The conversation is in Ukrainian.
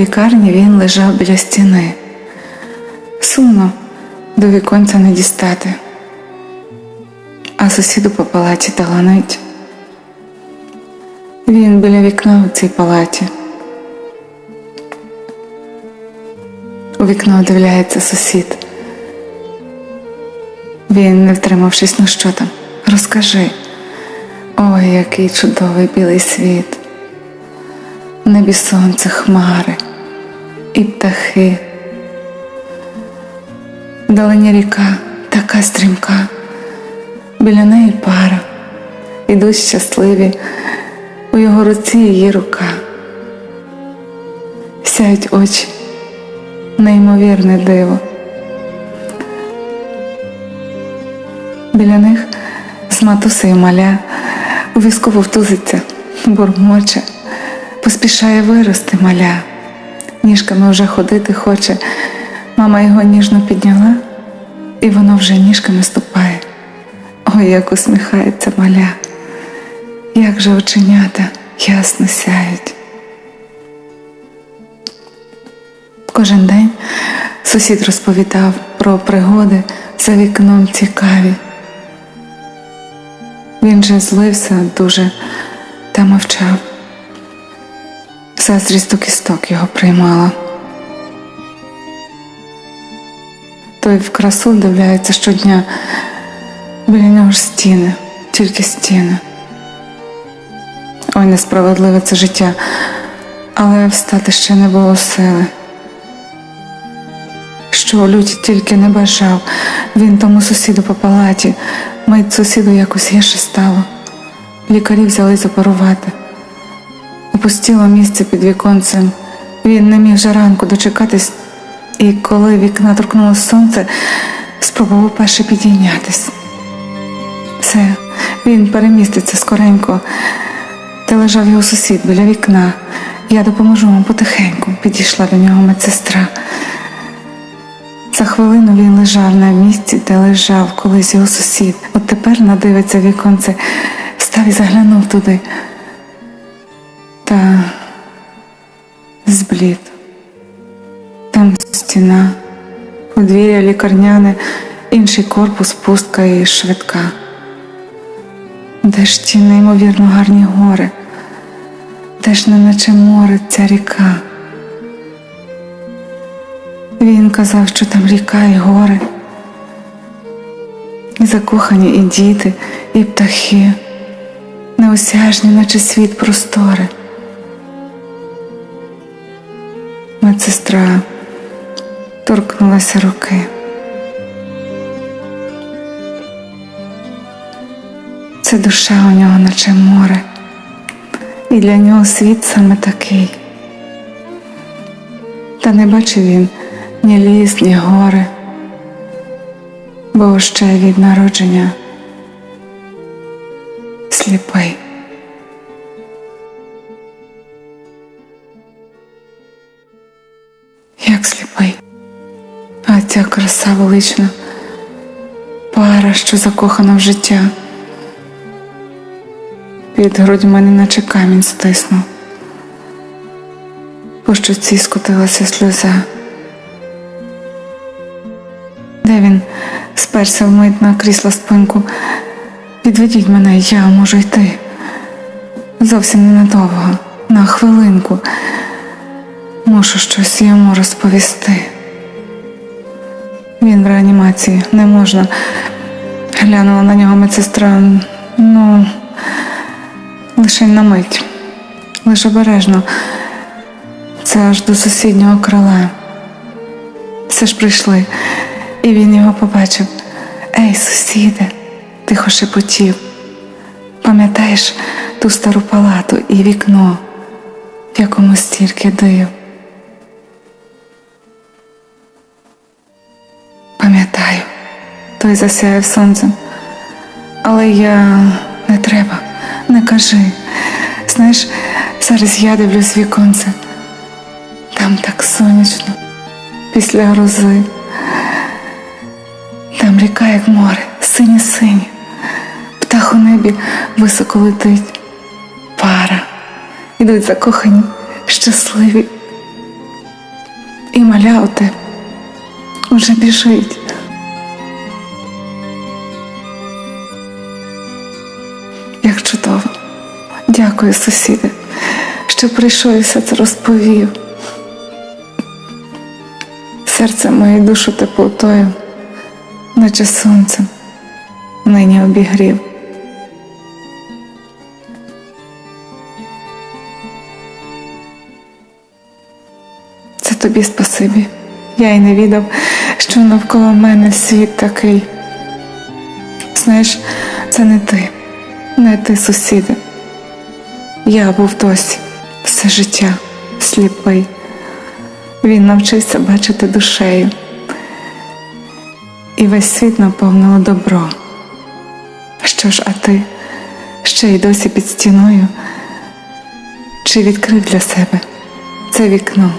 лікарні він лежав біля стіни. Сумно до віконця не дістати, а сусіду по палаті таланить. Він біля вікна у цій палаті. У вікно дивляється сусід. Він, не втримавшись, ну що там, розкажи. Ой, який чудовий білий світ. Небі сонце, хмари і птахи. Вдалині ріка така стрімка, біля неї пара, ідуть щасливі, у його руці її рука. Сяють очі, неймовірне диво. Біля них з матусею маля у візку вовтузиться, бурмоче, поспішає вирости маля, ніжками вже ходити хоче. Мама його ніжно підняла, і воно вже ніжками ступає. Ой, як усміхається маля, як же оченята ясно сяють. Кожен день сусід розповідав про пригоди за вікном цікаві. Він же злився дуже та мовчав. Заздрість до кісток його приймала. Той в красу вдивляється щодня, біля нього ж стіни, тільки стіни. Ой, несправедливе це життя, але встати ще не було сили. Що люті тільки не бажав, він тому сусіду по палаті, мить сусіду якось гірше стало. Лікарі взялись оперувати. Опустіло місце під віконцем. Він не міг же ранку дочекатись, і коли вікна торкнулося сонце, спробував перше підійнятись. Все, він переміститься скоренько, та лежав його сусід біля вікна. Я допоможу вам потихеньку, підійшла до нього медсестра. За хвилину він лежав на місці, де лежав колись його сусід. От тепер надивиться віконце, встав і заглянув туди. Та зблід. Там стіна, подвір'я лікарняне, інший корпус, пустка і швидка. Де ж ті неймовірно гарні гори, де ж неначе море ця ріка. Він казав, що там ріка і гори, і закохані, і діти, і птахи, неосяжні, наче світ простори. Медсестра торкнулася руки. Це душа у нього, наче море, і для нього світ саме такий. Та не бачив він ні ліс, ні гори, бо ще від народження сліпий. Як а ця краса велична, пара, що закохана в життя, під грудьми неначе камінь стиснув, по щоці скотилася сльоза. Де він сперся вмить на крісло спинку. Відведіть мене, я можу йти. Зовсім ненадовго, на хвилинку. Мушу щось йому розповісти. Він в реанімації не можна. Глянула на нього медсестра. Ну, лише на мить, лише обережно. Це аж до сусіднього крила. Все ж прийшли, і він його побачив. Ей, сусіде, тихо шепотів. Пам'ятаєш ту стару палату і вікно, в якому стільки див. Той засяяв сонцем. Але я не треба, не кажи. Знаєш, зараз я дивлюсь віконце. Там так сонячно, після грози. Там ріка, як море, синє-синє. Птах у небі високо летить. Пара. Ідуть закохані, щасливі. і маля у тебе уже біжить. Дякую, сусіде, що прийшов і все це розповів. Серце моє душу теплотою, наче сонцем, нині обігрів. Це тобі спасибі. Я й не відав, що навколо мене світ такий. Знаєш, це не ти, не ти, сусіде. Я був досі все життя сліпий. Він навчився бачити душею. І весь світ наповнило добро. Що ж, а ти ще й досі під стіною? Чи відкрив для себе це вікно?